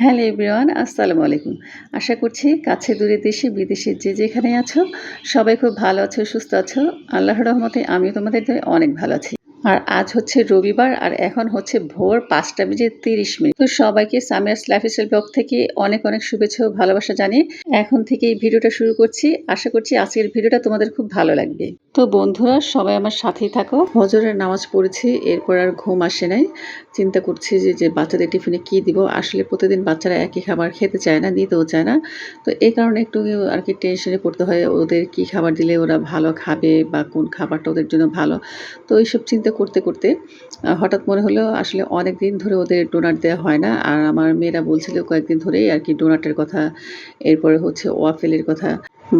Hello everyone, আসসালামু আলাইকুম। আশা করছি কাছে দূরে দেশে, বিদেশে যে যেখানে আছো, সবাই খুব ভালো আছো, সুস্থ আছো। আল্লাহর রহমতে আমিও তোমাদের অনেক ভালো আছি। আর আজ হচ্ছে রবিবার আর এখন হচ্ছে ভোর পাঁচটা বেজে তিরিশ মিনিট। তো সবাইকে সামিয়াস লাইফস্টাইল ব্লগ থেকে অনেক অনেক শুভেচ্ছা ও ভালোবাসা জানিয়ে এখন থেকে এই ভিডিওটা শুরু করছি। আশা করছি আজকের ভিডিওটা তোমাদের খুব ভালো লাগবে। তো বন্ধুরা, সবাই আমার সাথেই থাকো। হজরের নামাজ পড়েছি, এরপর আর ঘুম আসে নাই। চিন্তা করছি যে যে বাচ্চাদের টিফিনে কি দিব? আসলে প্রতিদিন বাচ্চারা একই খাবার খেতে চায় না দিতেও চায় না। তো এই কারণে একটু আর কি টেনশনে পড়তে হয়, ওদের কি খাবার দিলে ওরা ভালো খাবে বা কোন খাবারটা ওদের জন্য ভালো? তো এইসব চিন্তা করতে করতে হঠাৎ মনে হলো আসলে অনেক দিন ধরে ওদের ডোনাট দেওয়া হয় না। আর আমার মেয়েরা বলছিল কয়েকদিন ধরেই আর কি ডোনাটের কথা, এরপরে হচ্ছে ওয়াফেলের কথা।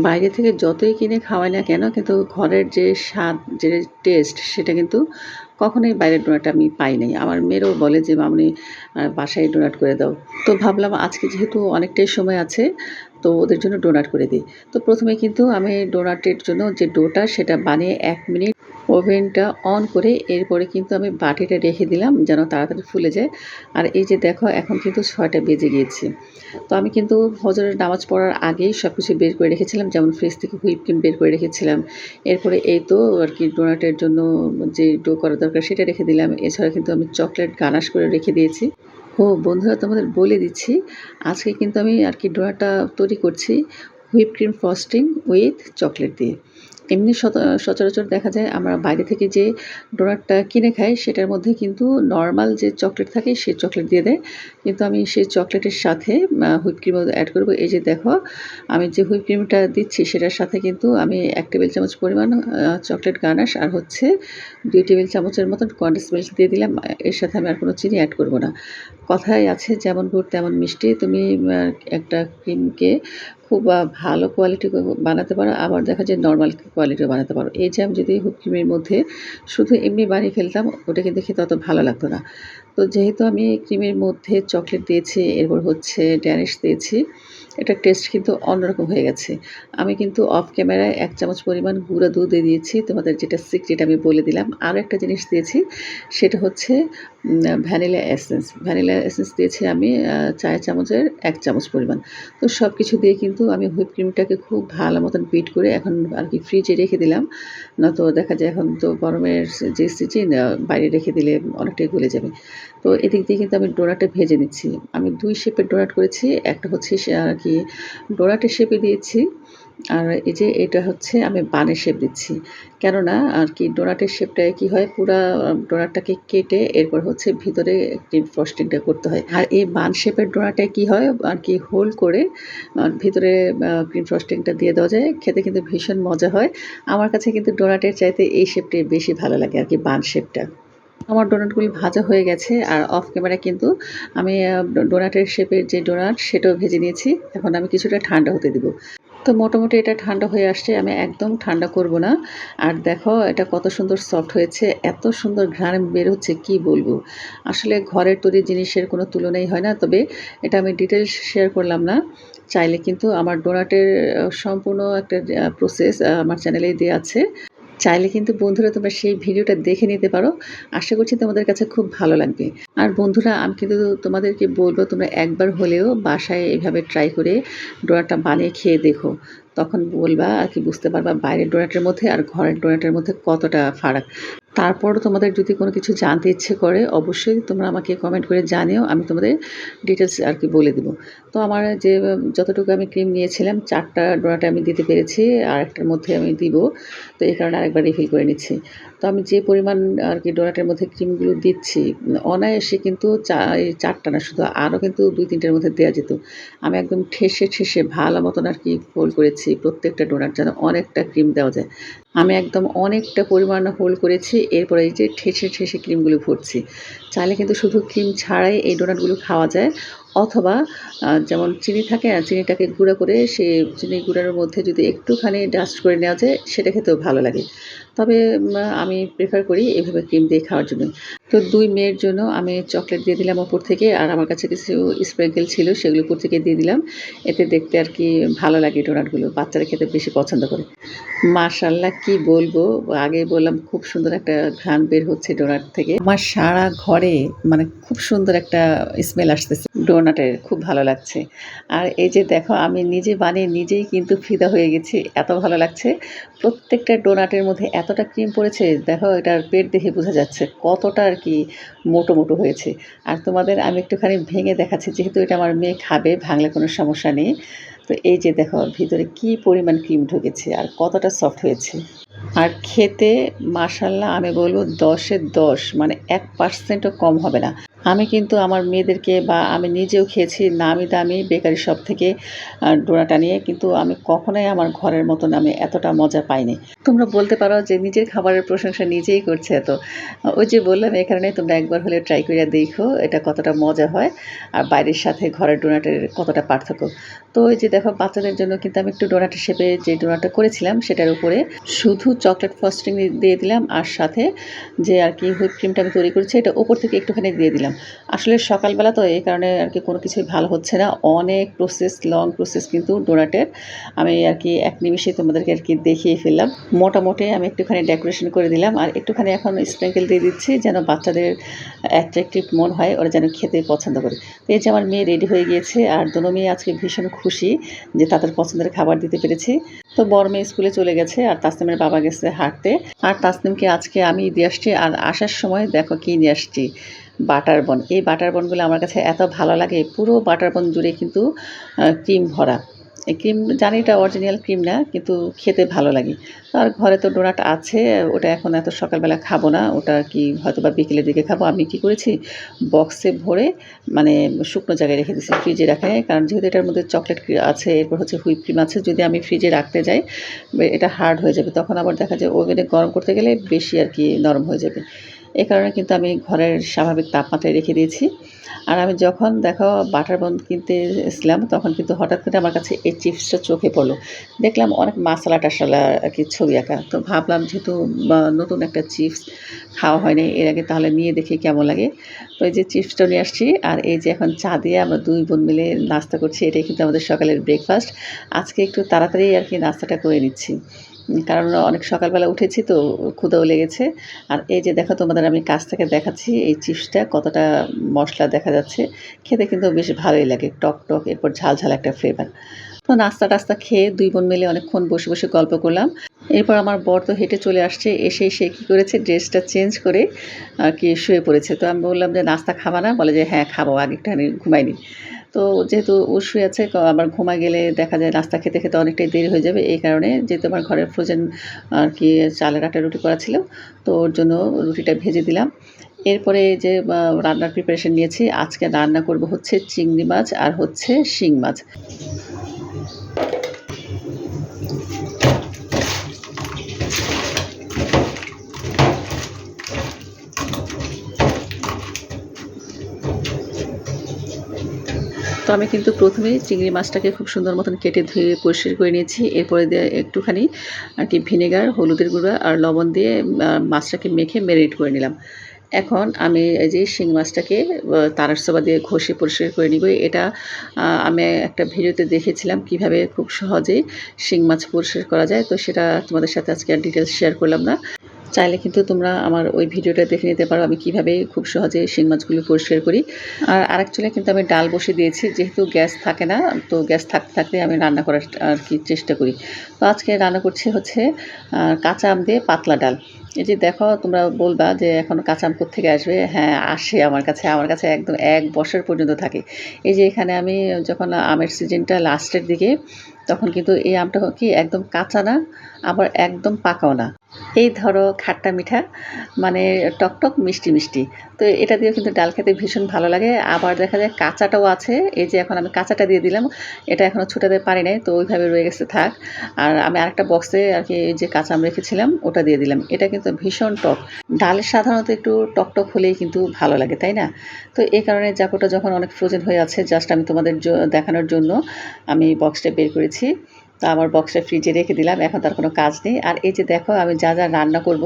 বাইরে থেকে যতই কিনে খাওয়াই না কেন, কিন্তু ঘরের যে স্বাদ, যে টেস্ট সেটা কিন্তু কখনোই বাইরের ডোনাট আমি পাই নাই। আমার মেয়েরও বলে যে, মামনি বাসায় ডোনাট করে দাও। তো ভাবলাম আজকে যেহেতু অনেকটাই সময় আছে, তো ওদের জন্য ডোনাট করে দিই। তো প্রথমে কিন্তু আমি ডোনাটের জন্য যে ডোটা সেটা বানিয়ে এক মিনিট ওভেনটা অন করে এরপরে কিন্তু আমি বাটিটা রেখে দিলাম যেন তাড়াতাড়ি ফুলে যায়। আর এই যে দেখো, এখন কিন্তু ছয়টা বেজে গিয়েছে। তো আমি কিন্তু ফজরের নামাজ পড়ার আগেই সব কিছু বের করে রেখেছিলাম, যেমন ফ্রিজ থেকে হুইপ ক্রিম বের করে রেখেছিলাম। এরপরে এই তো আর কি ডোনাটের জন্য যে ডো করা দরকার সেটা রেখে দিলাম। এছাড়া কিন্তু আমি চকলেট গানাশ করে রেখে দিয়েছি। ও বন্ধুরা, তোমাদের বলে দিচ্ছি, আজকে কিন্তু আমি আর কি ডোনাটা তৈরি করছি whip cream frosting with chocolate দিয়ে। এমনি সচরাচর দেখা যায় আমরা বাইরে থেকে যে ডোনাটটা কিনে খাই, সেটার মধ্যে কিন্তু নর্মাল যে চকলেট থাকে সে চকলেট দিয়ে দেয়। কিন্তু আমি সেই চকলেটের সাথে হুইপ ক্রিম অ্যাড করব। এই যে দেখো, আমি যে হুইপ ক্রিমটা দিচ্ছি, সেটার সাথে কিন্তু আমি এক টেবিল চামচ পরিমাণ চকলেট গানাশ আর হচ্ছে দুই টেবিল চামচের মতন কন্ডেন্স মিল্ক দিয়ে দিলাম। এর সাথে আমি আর কোনো চিনি অ্যাড করব না। কথায় আছে, যেমন গুড়, তেমন মিষ্টি। তুমি একটা ক্রিমকে খুব ভালো কোয়ালিটি বানাতে পারো। আবার দেখা যায় নর্মাল কোয়ালিটিও বানাতে পারো। এই যে আমি যদি ক্রিমের মধ্যে শুধু এমনি বানিয়ে ফেলতাম, ওটা কিন্তু খেতে অত ভালো লাগতো না। তো যেহেতু আমি ক্রিমের মধ্যে চকলেট দিয়েছি, এরপর হচ্ছে ড্যানিশ দিয়েছি এটা টেস্ট কিন্তু অন্যরকম হয়ে গেছে। আমি কিন্তু অফ ক্যামেরায় এক চামচ পরিমাণ গুঁড়া দুধ দিয়ে দিয়েছি। তোমাদের যেটা সিক্রেট আমি বলে দিলাম। আরও একটা জিনিস দিয়েছি, সেটা হচ্ছে ভ্যানিলা এসেন্স ভ্যানিলা এসেন্স দিয়েছি আমি চায়ের চামচের এক চামচ পরিমাণ। তো সব কিছু দিয়ে কিন্তু আমি হুইপ ক্রিমটাকে খুব ভালো মতন বিট করে এখন আর কি ফ্রিজে রেখে দিলাম। নয়তো দেখা যায় এখন তো গরমের যে সিজন বাইরে রেখে দিলে অনেকটাই গলে যাবে। তো এদিক দিয়ে কিন্তু আমি ডোনাটটা ভেজে নিচ্ছি। আমি দুই শেপের ডোনাট করেছি, একটা হচ্ছে আর কি, ডোনাটের শেপে দিয়েছি, আর এই যে এটা হচ্ছে আমি বানের শেপ দিচ্ছি। কেননা আর কি ডোনাটের শেপটায় কি হয়, পুরা ডোনাটটাকে কেটে এরপর হচ্ছে ভিতরে ক্রিম ফ্রস্টিংটা করতে হয়। আর এই বান শেপের ডোনাটায় কি হয়, আর কি হোল করে ভিতরে ক্রিম ফ্রস্টিংটা দিয়ে দেওয়া যায়। খেতে কিন্তু ভীষণ মজা হয়। আমার কাছে কিন্তু ডোনাটের চাইতে এই শেপটাই বেশি ভালো লাগে আর কি বান শেপটা আমার ডোনাটগুলি ভাজা হয়ে গেছে আর অফ ক্যামেরা কিন্তু আমি ডোনাটের শেপের যে ডোনাট সেটাও ভেজে নিয়েছি। এখন আমি কিছুটা ঠান্ডা হতে দিব। তো মোটামুটি এটা ঠান্ডা হয়ে আসছে, আমি একদম ঠান্ডা করব না। আর দেখো, এটা কত সুন্দর সফট হয়েছে, এত সুন্দর ঘ্রাণ বের হচ্ছে, কি বলব? আসলে ঘরের তৈরি জিনিসের কোনো তুলনাই হয় না, তবে এটা আমি ডিটেলস শেয়ার করলাম না। চাইলে কিন্তু আমার ডোনাটের সম্পূর্ণ একটা প্রসেস আমার চ্যানেলেই দেওয়া আছে। চাইলে কিন্তু বন্ধুরা তোমরা সেই ভিডিওটা দেখে নিতে পারো। আশা করছি তোমাদের কাছে খুব ভালো লাগবে। আর বন্ধুরা, আমি কিন্তু তোমাদেরকে বলব, তোমরা একবার হলেও বাসায় এভাবে ট্রাই করে ডোনাটটা বানিয়ে খেয়ে দেখো। তখন বলবা আর কি বুঝতে পারবা বাইরের ডোনাটের মধ্যে আর ঘরের ডোনাটের মধ্যে কতটা ফারাক। তারপরও তোমাদের যদি কোনো কিছু জানতে ইচ্ছে করে, অবশ্যই তোমরা আমাকে কমেন্ট করে জানিও, আমি তোমাদের ডিটেলস আর কি বলে দেবো। তো আমার যে, যতটুকু আমি ক্রিম নিয়েছিলাম, চারটা ডোনাটা আমি দিতে পেরেছি, আর একটার মধ্যে আমি দিব। তো এই কারণে আরেকবার রিফিল করে নিচ্ছি। তো আমি যে পরিমাণ আর কি ডোনাটের মধ্যে ক্রিমগুলো দিচ্ছি, অনায়াসে কিন্তু চারটা না, শুধু আরও কিন্তু দুই তিনটের মধ্যে দেওয়া যেত। আমি একদম ঠেসে ঠেসে ভালো মতন আর কি ফোল্ড করেছি প্রত্যেকটা ডোনাট যেন অনেকটা ক্রিম দেওয়া যায়। আমি একদম অনেকটা পরিমাণ হোল করেছি, এরপরে এই যে ঠেসে ঠেসে ক্রিমগুলো ভরছি। চাইলে কিন্তু শুধু ক্রিম ছাড়াই এই ডোনাটগুলো খাওয়া যায়, অথবা যেমন চিনি থাকে না চিনিটাকে গুঁড়া করে সে চিনি গুঁড়ার মধ্যে যদি একটুখানি ডাস্ট করে নেওয়া যায়, সেটা খেতেও ভালো লাগে। তবে আমি প্রেফার করি এভাবে ক্রিম দিয়ে খাওয়ার জন্য। তো দুই মেয়ের জন্য আমি চকলেট দিয়ে দিলাম ওপর থেকে, আর আমার কাছে কিছু স্প্রিঙ্কেল ছিল সেগুলো উপর থেকে দিয়ে দিলাম। এতে দেখতে আর কি ভালো লাগে ডোনাটগুলো বাচ্চারা খেতে বেশি পছন্দ করে। মাশাল্লাহ কি বলব? আগে বললাম খুব সুন্দর একটা ঘ্রাণ বের হচ্ছে ডোনাট থেকে। আমার সারা ঘরে মানে খুব সুন্দর একটা স্মেল আসতেছে। ডোনাটের খুব ভালো লাগছে। আর এই যে দেখো, আমি নিজে বানিয়ে নিজেই কিন্তু ফিদা হয়ে গেছি। এত ভালো লাগছে। প্রত্যেকটা ডোনাটের মধ্যে এতটা ক্রিম পড়েছে, দেখো এটার পেট দেখে বোঝা যাচ্ছে কতটা আর কি মোটো মোটো হয়েছে। আর তোমাদের আমি একটুখানি ভেঙে দেখাচ্ছি, যেহেতু এটা আমার মেয়ে খাবে, ভাঙলে কোনো সমস্যা নেই। তো এই যে দেখো, ভিতরে কি পরিমাণ ক্রিম ঢুকেছে আর কতটা সফট হয়েছে। আর খেতে মাসাল্লাহ আমি বলব দশের দশ মানে এক পার্সেন্টও কম হবে না। আমি কিন্তু আমার মেয়েদেরকে বা আমি নিজেও খেয়েছি নামি দামি বেকারি শপ থেকে ডোনাটা নিয়ে, কিন্তু আমি কখনোই আমার ঘরের মতন আমি এতটা মজা পাইনি। তোমরা বলতে পারো যে নিজের খাবারের প্রশংসা নিজেই করছে এত। ওই যে বললাম এই কারণে তোমরা একবার হলে ট্রাই করে দেখো এটা কতটা মজা হয়, আর বাইরের সাথে ঘরের ডোনাটের কতটা পার্থক্য। তো এই যে দেখো, বাচ্চাদের জন্য কিন্তু আমি একটু ডোনাটের শেপে যে ডোনাটটা করেছিলাম, সেটার উপরে শুধু চকলেট ফ্রস্টিং দিয়ে দিলাম, আর সাথে যে আর কি হুইপ ক্রিমটা আমি তৈরি করেছি, এটা ওপর থেকে একটুখানি দিয়ে দিলাম। আসলে সকালবেলা তো এই কারণে আর কি কোনো কিছুই ভালো হচ্ছে না। অনেক প্রসেস লং প্রসেস কিন্তু ডোনাটের আমি আর কি এক নিমিষে তোমাদেরকে আর কি দেখিয়ে ফেললাম। মোটামুটি আমি একটুখানি ডেকোরেশন করে দিলাম, আর একটুখানি এখন স্প্রিঙ্কেল দিয়ে দিচ্ছি যেন বাচ্চাদের অ্যাট্রাকটিভ মন হয়, ওরা যেন খেতে পছন্দ করে। তো এই যে আমার মেয়ে রেডি হয়ে গিয়েছে, আর দোনো মেয়ে আজকে ভীষণ খুশি যে তাদের পছন্দের খাবার দিতে পেরেছি। তো বড় মেয়ে স্কুলে চলে গেছে আর তাসনিমের বাবা গেছে হাঁটতে। আর তাসনিমকে আজকে আমি দিয়ে আসছি আর আসার সময় দেখো কি নিয়ে আসছি। বাটার বন। এই বাটার বনগুলো আমার কাছে এত ভালো লাগে। পুরো বাটার বন জুড়ে কিন্তু ক্রিম ভরা। এই ক্রিম, জানি এটা অরিজিনাল ক্রিম না, কিন্তু খেতে ভালো লাগে। আর ঘরে তো ডোনাট আছে, ওটা এখন এত সকালবেলা খাব না, ওটা কি হয়তো বা বিকেলের দিকে খাব। আমি কি করেছি? বক্সে ভরে মানে শুকনো জায়গায় রেখে দিয়েছি ফ্রিজে রাখে, কারণ যেহেতু এটার মধ্যে চকলেট আছে, এরপর হচ্ছে হুইপ ক্রিম আছে, যদি আমি ফ্রিজে রাখতে যাই এটা হার্ড হয়ে যাবে। তখন আবার দেখা যায়, ওভেনে গরম করতে গেলে বেশি আর কি নরম হয়ে যাবে। এ কারণে কিন্তু আমি ঘরের স্বাভাবিক তাপমাত্রায় রেখে দিয়েছি। আর আমি যখন দেখো বাটার বন কিনতে এসলাম তখন কিন্তু হঠাৎ করে আমার কাছে এই চিপসটা চোখে পড়ল। দেখলাম অনেক মশলা টাশালা আর কি ছবি আঁকা। তো ভাবলাম যেহেতু নতুন একটা চিপস খাওয়া হয়নি, এর আগে তাহলে নিয়ে দেখি কেমন লাগে। তো এই যে চিপসটা নিয়ে আসছি, আর এই যে এখন চা দিয়ে আমরা দুই বোন মিলে নাস্তা করছি, এটাই কিন্তু আমাদের সকালের ব্রেকফাস্ট আজকে একটু তাড়াতাড়ি আর কি নাস্তাটা করে নিচ্ছি। কারণ অনেক সকালবেলা উঠেছি তো ক্ষুদাও লেগেছে। আর এই যে দেখো তোমাদের আমি কাছ থেকে দেখাচ্ছি এই চিপসটা, কতটা মশলা দেখা যাচ্ছে। খেতে কিন্তু বেশ ভালোই লাগে, টক টক, এরপর ঝাল ঝাল একটা ফ্লেভার তো নাস্তা টাস্তা খেয়ে দুই বোন মিলে অনেকক্ষণ বসে বসে গল্প করলাম। এরপর আমার বর তো হেঁটে চলে আসছে, এসে সে কী করেছে, ড্রেসটা চেঞ্জ করে আর কি শুয়ে পড়েছে। তো আমি বললাম যে, নাস্তা খাবা না? বলে যে হ্যাঁ খাব আগে একটুখানি ঘুমাইনি। তো যেহেতু শুয়ে আছে আবার ঘুমা গেলে দেখা যায় নাস্তা খেতে খেতে অনেকটাই দেরি হয়ে যাবে। এই কারণে যেহেতু আমার ঘরের ফ্রোজেন আর কি চালের আটা রুটি করা ছিল, তো ওর জন্য রুটিটা ভেজে দিলাম। এরপরে যে রান্নার প্রিপারেশন নিয়েছি। আজকে রান্না করব হচ্ছে চিংড়ি মাছ আর হচ্ছে শিং মাছ। তো আমি কিন্তু প্রথমেই চিংড়ি মাছটাকে খুব সুন্দর মতন কেটে ধুয়ে পরিষ্কার করে নিয়েছি। এরপরে দিয়ে একটুখানি আর কি ভিনেগার, হলুদের গুঁড়া আর লবণ দিয়ে মাছটাকে মেখে ম্যারিনেট করে নিলাম। এখন আমি এই যে শিং মাছটাকে তারার সোবা দিয়ে ঘষে পরিষ্কার করে নিব। এটা আমি একটা ভিডিওতে দেখেছিলাম কীভাবে খুব সহজেই শিং মাছ পরিষ্কার করা যায়। তো সেটা তোমাদের সাথে আজকে আর ডিটেলস শেয়ার করলাম না। চাইলে কিন্তু তোমরা আমার ওই ভিডিওটা দেখে নিতে পারো আমি কীভাবে খুব সহজে শিং মাছগুলো পরিষ্কার করি। আর আরেক চুলে কিন্তু আমি ডাল বসে দিয়েছি, যেহেতু গ্যাস থাকে না, তো গ্যাস থাকতে থাকতে আমি রান্না করার আর কি চেষ্টা করি। তো আজকে রান্না করছি হচ্ছে কাঁচা আম দিয়ে পাতলা ডাল। এই যে দেখো, তোমরা বলবা যে এখন কাঁচা আম থেকে আসবে? হ্যাঁ আসে আমার কাছে আমার কাছে একদম এক বছর পর্যন্ত থাকে। এই যে এখানে আমি যখন আমের সিজনটা লাস্টের দিকে, তখন কিন্তু এই আমটা কি একদম কাঁচা না, আবার একদম পাকাও না। এই ধরো খাট্টা মিঠা মানে টকটক মিষ্টি মিষ্টি। তো এটা দিয়েও কিন্তু ডাল খেতে ভীষণ ভালো লাগে। আবার দেখা যায় কাঁচাটাও আছে। এই যে এখন আমি কাঁচাটা দিয়ে দিলাম, এটা এখনও ছুটাতে পারি নাই, তো ওইভাবে রয়ে গেছে, থাক। আর আমি আরেকটা বক্সে আর কি এই যে কাঁচা আম রেখেছিলাম, ওটা দিয়ে দিলাম। এটা কিন্তু ভীষণ টক। ডাল সাধারণত একটু টকটক হলেই কিন্তু ভালো লাগে, তাই না? তো এই কারণে জাপোটা যখন অনেক ফ্রোজেন হয়ে আছে জাস্ট আমি তোমাদের দেখানোর জন্য আমি বক্সটা বের করেছি। তা আমার বক্সটা ফ্রিজে রেখে দিলাম, এখন তার কোনো কাজ নেই। আর এই যে দেখো, আমি যা যা রান্না করব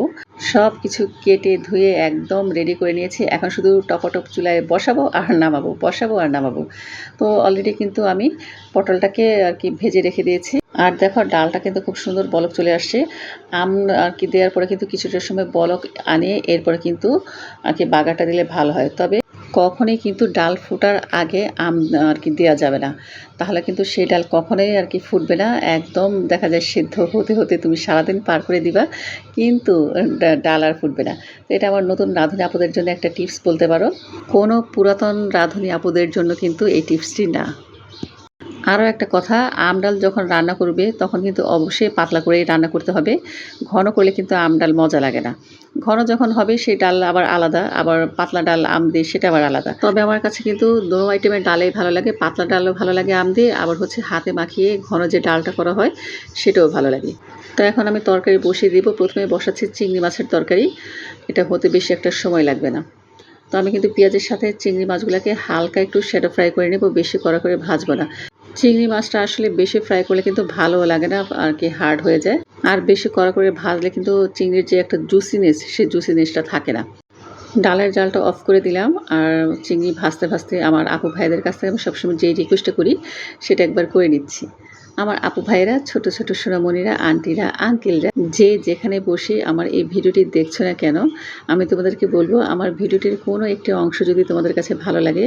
সব কিছু কেটে ধুয়ে একদম রেডি করে নিয়েছি। এখন শুধু টপটপ চুলায় বসাবো আর নামাবো, বসাবো আর নামাবো। তো অলরেডি কিন্তু আমি পটলটাকে আর কি ভেজে রেখে দিয়েছি। আর দেখো, ডালটা কিন্তু খুব সুন্দর বলক চলে আসছে। আম আর কি দেওয়ার পরে কিন্তু কিছুটা সময় বলক আনে, এরপরে কিন্তু আর কি বাগারটা দিলে ভালো হয়। তবে কখনোই কিন্তু ডাল ফুটার আগে আম আর কি দেওয়া যাবে না। তাহলে কিন্তু সেই ডাল কখনোই আর কি ফুটবে না। একদম দেখা যায় সিদ্ধ হতে হতে তুমি সারাদিন পার করে দিবা, কিন্তু ডাল আর ফুটবে না। তো এটা আমার নতুন রাঁধুনি আপুদের জন্য একটা টিপস বলতে পারো। কোনো পুরাতন রাঁধুনি আপুদের জন্য কিন্তু এই টিপসটি না। আরও একটা কথা, আম ডাল যখন রান্না করবে, তখন কিন্তু অবশ্যই পাতলা করেই রান্না করতে হবে। ঘন করলে কিন্তু আম ডাল মজা লাগে না। ঘন যখন হবে, সেই ডাল আবার আলাদা, আবার পাতলা ডাল আম দিয়ে সেটা আবার আলাদা। তবে আমার কাছে কিন্তু দোনো আইটেমের ডালেই ভালো লাগে, পাতলা ডালও ভালো লাগে আম দিয়ে, আবার হচ্ছে হাতে মাখিয়ে ঘন যে ডালটা করা হয়, সেটাও ভালো লাগে। তো এখন আমি তরকারি বসিয়ে দিব। প্রথমে বসাচ্ছি চিংড়ি মাছের তরকারি। এটা হতে বেশি একটা সময় লাগবে না। তো আমি কিন্তু পেঁয়াজের সাথে চিংড়ি মাছগুলোকে হালকা একটু শ্যাডো ফ্রাই করে নেব, বেশি কড়া করে ভাজবো না। চিংড়ি মাছটা আসলে বেশি ফ্রাই করলে কিন্তু ভালো লাগে না, আর কি হার্ড হয়ে যায়। আর বেশি কড়া করে ভাজলে কিন্তু চিংড়ির যে একটা জুসিনেস সেই জুসিনেসটা থাকে না। ডালের জালটা অফ করে দিলাম, আর চিংড়ি ভাজতে ভাজতে আমার আপু ভাইদের কাছ থেকে আমি সবসময় যেই রিকোয়েস্টটা করি, সেটা একবার করে নিচ্ছি। আমার আপু ভাইয়েরা, ছোট ছোট সোনামণিরা, আন্টিরা আঙ্কেলরা যে যেখানে বসে আমার এই ভিডিওটি দেখছ না কেন, আমি তোমাদেরকে বলব আমার ভিডিওটির কোনো একটি অংশ যদি তোমাদের কাছে ভালো লাগে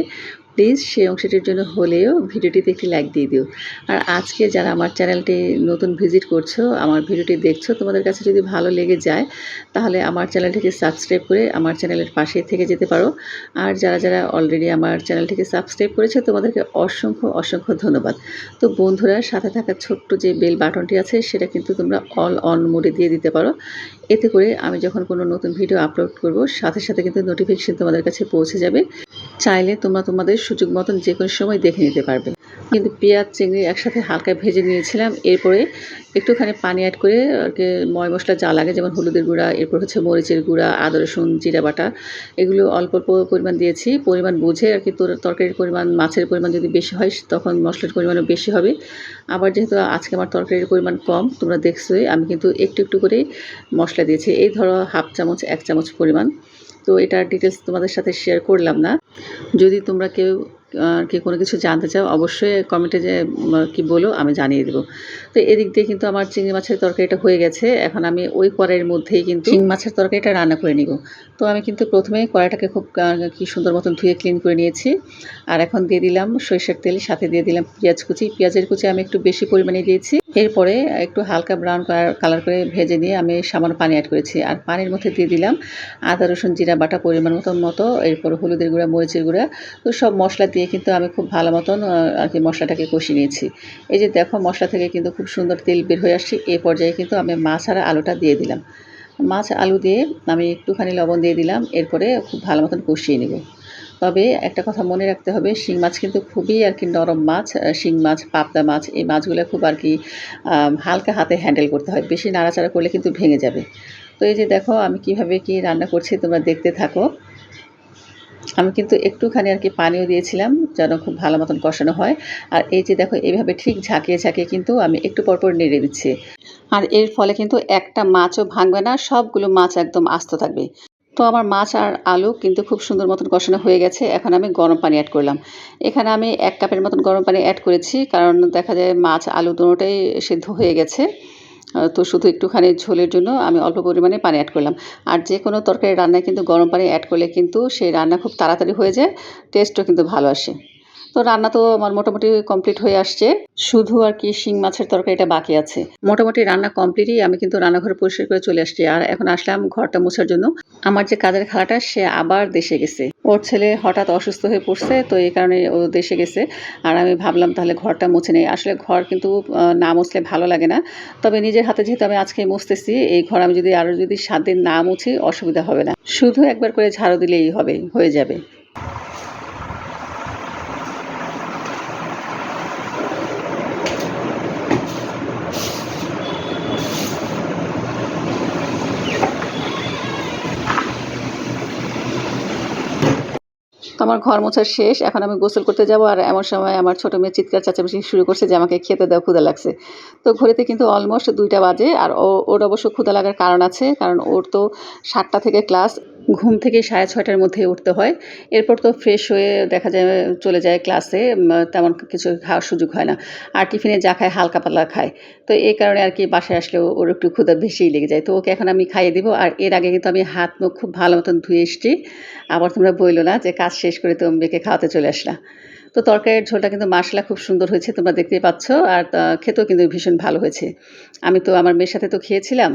প্লিজ সেই অংশটির জন্য হলেও ভিডিওটিতে একটি লাইক দিয়ে দিও। আর আজকে যারা আমার চ্যানেলটি নতুন ভিজিট করছ, আমার ভিডিওটি দেখছ, তোমাদের কাছে যদি ভালো লেগে যায়, তাহলে আমার চ্যানেলটিকে সাবস্ক্রাইব করে আমার চ্যানেলের পাশে থেকে যেতে পারো। আর যারা যারা অলরেডি আমার চ্যানেলটিকে সাবস্ক্রাইব করেছে, তোমাদেরকে অসংখ্য অসংখ্য ধন্যবাদ। তো বন্ধুরা, সাথে থাকা ছোট্ট যে বেল বাটনটি আছে, সেটা কিন্তু তোমরা অল অন মোডে দিয়ে দিতে পারো। এতে করে আমি যখন কোনো নতুন ভিডিও আপলোড করব, সাথে সাথে কিন্তু নোটিফিকেশন তোমাদের কাছে পৌঁছে যাবে। চাইলে তোমরা তোমাদের সুযোগ মতন যে কোনো সময় দেখে নিতে পারবে। কিন্তু পেঁয়াজ, চিংড়ি একসাথে হালকা ভেজে নিয়েছিলাম। এরপরে একটুখানি পানি অ্যাড করে আর কি ময় মশলা যা লাগে, যেমন হলুদের গুঁড়া, এরপর হচ্ছে মরিচের গুঁড়া, আদা, রসুন, জিরা বাটা, এগুলো অল্প অল্প পরিমাণ দিয়েছি। পরিমাণ বুঝে আর কি তোর তরকারির পরিমাণ, মাছের পরিমাণ যদি বেশি হয়, তখন মশলার পরিমাণও বেশি হবে। আবার যেহেতু আজকে আমার তরকারির পরিমাণ কম, তোমরা দেখছোই, আমি কিন্তু একটু একটু করে মশলা দিয়েছি। এই ধরো হাফ চামচ, এক চামচ পরিমাণ। তো এটার ডিটেলস তোমাদের সাথে শেয়ার করলাম না। যদি তোমরা কেউ আর কি কোনো কিছু জানতে চাও অবশ্যই কমেন্টে যে কি বলো আমি জানিয়ে দেবো। তো এদিক দিয়ে কিন্তু আমার চিংড়ি মাছের তরকারিটা হয়ে গেছে। এখন আমি ওই কড়াইয়ের মধ্যেই কিন্তু চিংড়ি মাছের তরকারিটা রান্না করে নিব। তো আমি কিন্তু প্রথমে কড়াইটাকে খুব কি সুন্দর মতন ধুয়ে ক্লিন করে নিয়েছি। আর এখন দিয়ে দিলাম সরিষার তেল সাথে দিয়ে দিলাম পেঁয়াজ কুচি। পেঁয়াজের কুচি আমি একটু বেশি পরিমাণে দিয়েছি। এরপরে একটু হালকা ব্রাউন কালার করে ভেজে নিয়ে আমি সামান্য পানি অ্যাড করেছি। আর পানির মধ্যে দিয়ে দিলাম আদা রসুন জিরা বাটা পরিমাণ মতন মতো। এরপর হলুদের গুঁড়া মরিচের গুঁড়া। তো সব মশলা দিয়ে কিন্তু আমি খুব ভালো মতন আর কি মশলাটাকে কষিয়ে নিয়েছি। এই যে দেখো মশলা থেকে কিন্তু খুব সুন্দর তেল বের হয়ে আসছে। এই পর্যায়ে কিন্তু আমি মাছ আর আলুটা দিয়ে দিলাম। মাছ, আলু দিয়ে আমি একটুখানি লবণ দিয়ে দিলাম। এরপরে খুব ভালো মতন কষিয়ে নেব। তবে একটা কথা মনে রাখতে হবে, শিং মাছ কিন্তু খুবই আর কি নরম মাছ। শিং মাছ, পাবদা মাছ, এই মাছগুলো খুব আর কি হালকা হাতে হ্যান্ডেল করতে হয়। বেশি নাড়াচাড়া করলে কিন্তু ভেঙে যাবে। তো এই যে দেখো, আমি কীভাবে কি রান্না করছি তোমরা দেখতে থাকো। আমি কিন্তু একটুখানি আর কি পানিও দিয়েছিলাম, যেন খুব ভালো মতন কষানো হয়। আর এই যে দেখো, এইভাবে ঠিক ঝাঁকিয়ে ঝাঁকিয়ে কিন্তু আমি একটু পরপর নেড়ে দিচ্ছি। আর এর ফলে কিন্তু একটা মাছও ভাঙবে না, সবগুলো মাছ একদম আস্ত থাকবে। তো আমার মাছ আর আলু কিন্তু খুব সুন্দর মতন কষানো হয়ে গেছে, এখন আমি গরম পানি অ্যাড করলাম। এখানে আমি এক কাপের মতন গরম পানি অ্যাড করেছি, কারণ দেখা যায় মাছ আলু দুটোটাই সিদ্ধ হয়ে গেছে। তো শুধু একটুখানি ঝোলের জন্য আমি অল্প পরিমাণে পানি অ্যাড করলাম। আর যে কোনো তরকারি রান্নায় কিন্তু গরম পানি অ্যাড করলে কিন্তু সেই রান্না খুব তাড়াতাড়ি হয়ে যায় টেস্টও কিন্তু ভালো আসে। তো রান্না তো আমার মোটামুটি কমপ্লিট হয়ে আসছে। শুধু আর কি শিং মাছের তরকারিটা বাকি আছে। মোটামুটি রান্না কমপ্লিটই আমি কিন্তু রান্নাঘরে পরিষ্কার করে চলে আসছি। আর এখন আসলাম ঘরটা মোছার জন্য। আমার যে কাজের খালাটা, সে আবার দেশে গেছে। ওর ছেলে হঠাৎ অসুস্থ হয়ে পড়ছে, তো এই কারণে ও দেশে গেছে। আর আমি ভাবলাম তাহলে ঘরটা মুছে নেই। আসলে ঘর কিন্তু না মুছলে ভালো লাগে না। তবে নিজের হাতে যেহেতু আমি আজকে মুছতেছি, এই ঘর আমি যদি আরও যদি সাত দিন না মুছি, অসুবিধা হবে না। শুধু একবার করে ঝাড়ু দিলেই হবে, হয়ে যাবে। আমার ঘর মোছা শেষ, এখন আমি গোসল করতে যাব আর এমন সময় আমার ছোটো মেয়ে চিৎকার চেঁচামেচি শুরু করছে যে আমাকে খেতে দেওয়া ক্ষুদা লাগছে। তো ঘড়িতে কিন্তু অলমোস্ট দুইটা বাজে আর ওর অবশ্য ক্ষুদা লাগার কারণ আছে, কারণ ওর তো সাতটা থেকে ক্লাস ঘুম থেকে সাড়ে ছয়টার মধ্যে উঠতে হয়। এরপর তো ফ্রেশ হয়ে দেখা যায়, চলে যায় ক্লাসে তেমন কিছু খাওয়ার সুযোগ হয় না। আর টিফিনে যা খায় হালকা পাতলা খায়। তো এই কারণে আর কি বাসায় আসলেও ওর একটু ক্ষুদা বেশিই লেগে যায়। তো ওকে এখন আমি খাইয়ে দেবো। আর এর আগে কিন্তু আমি হাত মুখ খুব ভালো মতন ধুয়ে এসছি। আবার তোমরা বলল না যে কাজ শেষ করে তো মেয়েকে খাওয়াতে চলে আসলা। তো তরকারির ঝোলটা কিন্তু মশলা খুব সুন্দর হয়েছে, তোমরা দেখতেই পাচ্ছ। আর খেতেও কিন্তু ভীষণ ভালো হয়েছে। আমি তো আমার মেয়ের সাথে তো খেয়েছিলাম,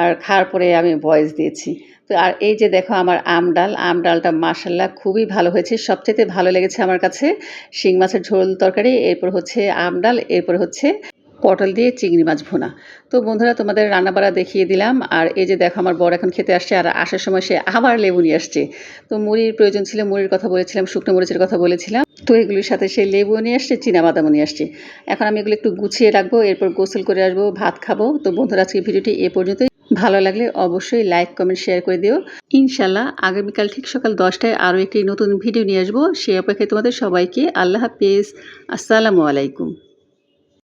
আর খাওয়ার পরে আমি ভয়েস দিয়েছি। তো, আর এই যে দেখো আমার আম ডাল, আম ডালটা মাসাল্লাহ খুবই ভালো হয়েছে। সবচেয়ে ভালো লেগেছে আমার কাছে, শিং মাছের ঝোল তরকারি, এরপর হচ্ছে আম ডাল, এরপর হচ্ছে পটল দিয়ে চিংড়ি মাছ ভোনা। তো বন্ধুরা, তোমাদের রান্নাবাড়া দেখিয়ে দিলাম। আর এই যে দেখো, আমার বর এখন খেতে আসছে, আর আসার সময় সে আবার লেবু নিয়ে আসছে। তো মুড়ির প্রয়োজন ছিল, মুড়ির কথা বলেছিলাম, শুকনো মরিচের কথা বলেছিলাম। তো এগুলির সাথে সে লেবু নিয়ে আসছে বাদামও নিয়ে আসছে। এখন আমি এগুলো একটু গুছিয়ে রাখব, এরপর গোসল করে আসব, ভাত খাব। তো বন্ধুরা আজকে ভিডিওটি এ পর্যন্তই। ভালো লাগলে অবশ্যই লাইক, কমেন্ট, শেয়ার করে দিও। ইনশাল্লাহ আগামীকাল ঠিক সকাল দশটায় আরও একটি নতুন ভিডিও নিয়ে আসব। সে অপেক্ষায় তোমাদের সবাইকে আল্লাহ হাফিজ। আসসালামু আলাইকুম।